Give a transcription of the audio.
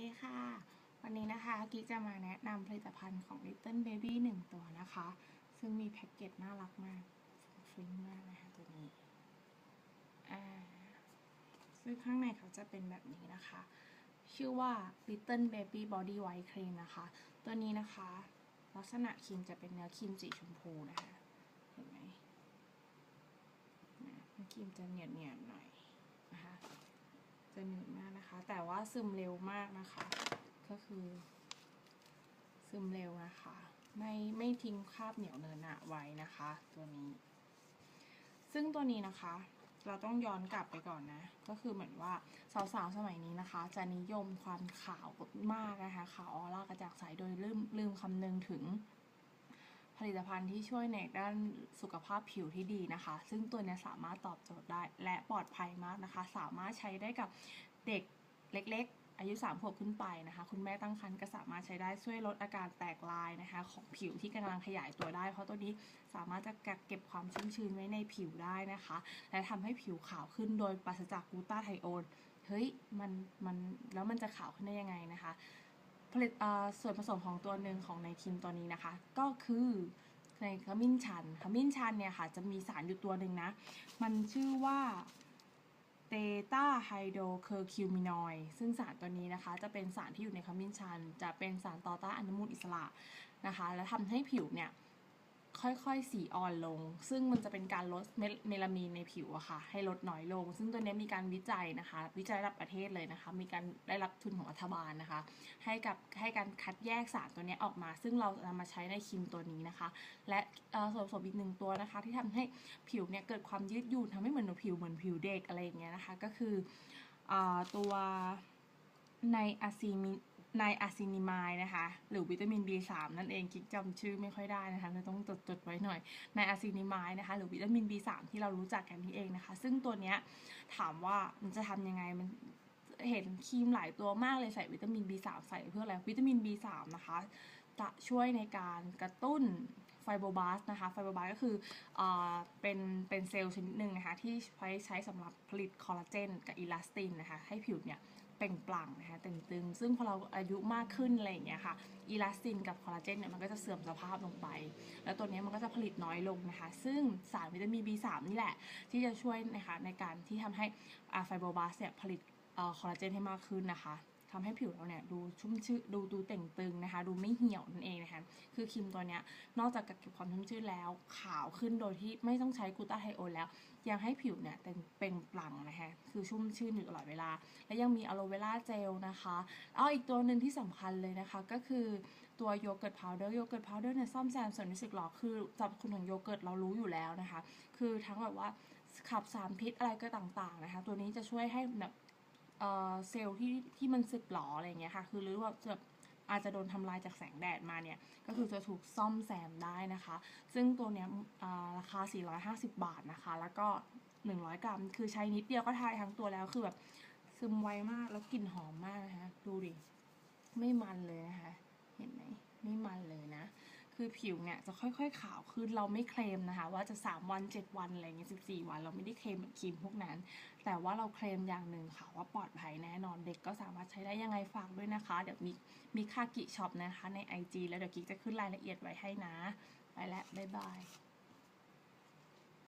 ดีค่ะ วันนี้นะคะกิ๊กจะมาแนะนำผลิตภัณฑ์ของ Little Baby หนึ่งตัวนะคะ ซึ่งมีแพ็กเกจน่ารักมากฟริ้งมากนะคะตัวนี้อ่าซึ่งข้างในเขาจะเป็นแบบนี้นะคะ ชื่อว่า Little Baby Body White Cream นะคะ ตัวนี้นะคะ ลักษณะครีมจะเป็นเนื้อครีมสีชมพูนะคะ เห็นไหมนะเนื้อครีมจะเนียนๆหน่อยนะคะ จะหนืดมากนะคะ แต่ว่าซึมเร็วมากนะคะ ก็คือ ซึมเร็วนะคะ ไม่ไม่ทิ้งคราบเหนียวเนินหนะไว้นะคะ ตัวนี้ ซึ่งตัวนี้นะคะเราต้องย้อนกลับไปก่อนนะ ก็คือเหมือนว่าสาวๆสมัยนี้นะคะ จะนิยมความขาวมากนะคะขาวออร่ากระจ่างใสโดยลืมลืมคำนึงถึง ผลิตภัณฑ์ที่ช่วยในด้านสุขภาพผิวที่ดีนะคะ ซึ่งตัวนี้สามารถตอบโจทย์ได้และปลอดภัยมากนะคะ สามารถใช้ได้กับเด็กเล็กๆ อายุ3ขวบขึ้นไปนะคะ คุณแม่ตั้งครรภ์ก็สามารถใช้ได้ช่วยลดอาการแตกลายนะคะ ของผิวที่กำลังขยายตัวได้ เพราะตัวนี้สามารถจะกักเก็บความชุ่มชื้นไว้ในผิวได้นะคะ และทำให้ผิวขาวขึ้นโดยปราศจากกลูตาไทโอนเฮ้ยมันมันแล้วมันจะขาวขึ้นได้ยังไงนะคะ ผลิตส่วนผสมของตัวหนึ่งของในทีมตัวนี้นะคะ ก็คือในขมิ้นชันขมิ้นชันเนี่ยค่ะจะมีสารอยู่ตัวหนึ่งนะ มันชื่อว่าเตต้าไฮโดรเคอร์คิวมินอยซึ่งสารตัวนี้นะคะจะเป็นสารที่อยู่ในขมิ้นชัน จะเป็นสารต่อต้านอนุมูลอิสระนะคะ และทำให้ผิวเนี่ย ค่อยๆ สีอ่อนลง ซึ่งมันจะเป็นการลดเมลามีนในผิวอะค่ะ ให้ลดน้อยลง ซึ่งตัวนี้มีการวิจัยนะคะ วิจัยระดับประเทศเลยนะคะ มีการได้รับทุนของรัฐบาลนะคะ ให้กับให้การคัดแยกสารตัวนี้ออกมา ซึ่งเรานำมาใช้ในครีมตัวนี้นะคะ และส่วนผสมอีกหนึ่งตัวนะคะ ที่ทำให้ผิวเนี่ยเกิดความยืดหยุ่นทำให้เหมือนผิวเหมือนผิวเด็กอะไรอย่างเงี้ยนะคะ ก็คืออตัวในอะซีมิ ในอะซินิมายนะคะ หรือวิตามิน B3 นั่นเองกิ๊กจำชื่อไม่ค่อยได้นะคะเลยต้องจดจดไว้หน่อยในอะซินิมายนะคะ หรือวิตามิน B3 ที่เรารู้จักกันที่เองนะคะ ซึ่งตัวเนี้ยถามว่ามันจะทำยังไงมันเห็นครีมหลายตัวมากเลยใส่วิตามิน B3 ใส่เพื่ออะไรวิตามิน B3 นะคะจะช่วยในการกระตุ้นไฟโบบาสนะคะ ไฟโบบาสก็คือเออเป็นเป็นเซลล์ชนิดหนึ่งนะคะ ที่ใช้ใช้สำหรับผลิตคอลลาเจนกับอิลาสตินนะคะ ให้ผิวเนี่ย เปล่งปลั่งนะคะเต่งตึงซึ่งพอเราอายุมากขึ้นอะไรอย่างเงี้ยค่ะอีลาสตินกับคอลลาเจนเนี่ยมันก็จะเสื่อมสภาพลงไป แล้วตัวเนี้ยมันก็จะผลิตน้อยลงนะคะ ซึ่งสารวิตามิน B3 นี่แหละ ที่จะช่วยนะคะในการที่ทำให้ไฟโบบาสเนี่ยผลิตคอลลาเจนให้มากขึ้นนะคะ ทำให้ผิวเราเนี่ยดูชุ่มชื้นดูดูเต่งตึงนะคะ ดูไม่เหี่ยวนั่นเองนะคะคือครีมตัวเนี้ยนอกจากกักเก็บความชุ่มชื้นแล้วขาวขึ้นโดยที่ไม่ต้องใช้กูต้าไทโอแล้ว ยังให้ผิวเนี่ยเต่งเปล่งปลั่งนะคะคือชุ่มชื่นอยู่ตลอดเวลา และยังมีอะโลเวราเจลนะคะแล้วอีกตัวหนึ่งที่สำคัญเลยนะคะก็คือตัวโยเกิร์ตพาวเดอร์โยเกิร์ตพาวเดอร์เนี่ยซ่อมแซมส่วนที่สึกหรอคือสรรพคุณของโยเกิร์ตเรารู้อยู่แล้วนะคะ คือทั้งแบบว่าขับสารพิษอะไรก็ต่างๆนะคะ ตัวนี้จะช่วยให้แบบ เซลล์ที่ที่มันสึกหลออะไรอย่างเงี้ยค่ะ คือหรือว่าจะอาจจะโดนทำลายจากแสงแดดมาเนี่ย ก็คือจะถูกซ่อมแซมได้นะคะ ซึ่งตัวเนี้ยอ่าราคา 450 บาทนะคะ แล้วก็ 100 กรัม คือใช้นิดเดียวก็ทายทั้งตัวแล้ว คือแบบซึมไวมากแล้วกลิ่นหอมมากนะคะ ดูดิ ไม่มันเลยนะคะ เห็นไหม ไม่มันเลยนะ คือผิวเนี่ยจะค่อยๆขาวขึ้นเราไม่เคลมนะคะ ว่าจะ 3 วัน 7 วันอะไรเงี้ย14 วัน เราไม่ได้เคลมเหมือนครีมพวกนั้น แต่ว่าเราเคลมอย่างหนึ่งค่ะว่าปลอดภัยแน่นอนเด็กก็สามารถใช้ได้ยังไงฝากด้วยนะคะ เดี๋ยวมีมีค่ากิช็อปนะคะใน IG แล้วเดี๋ยวกิ๊กจะขึ้นรายละเอียดไว้ให้นะ ไปแล้วบ๊ายบาย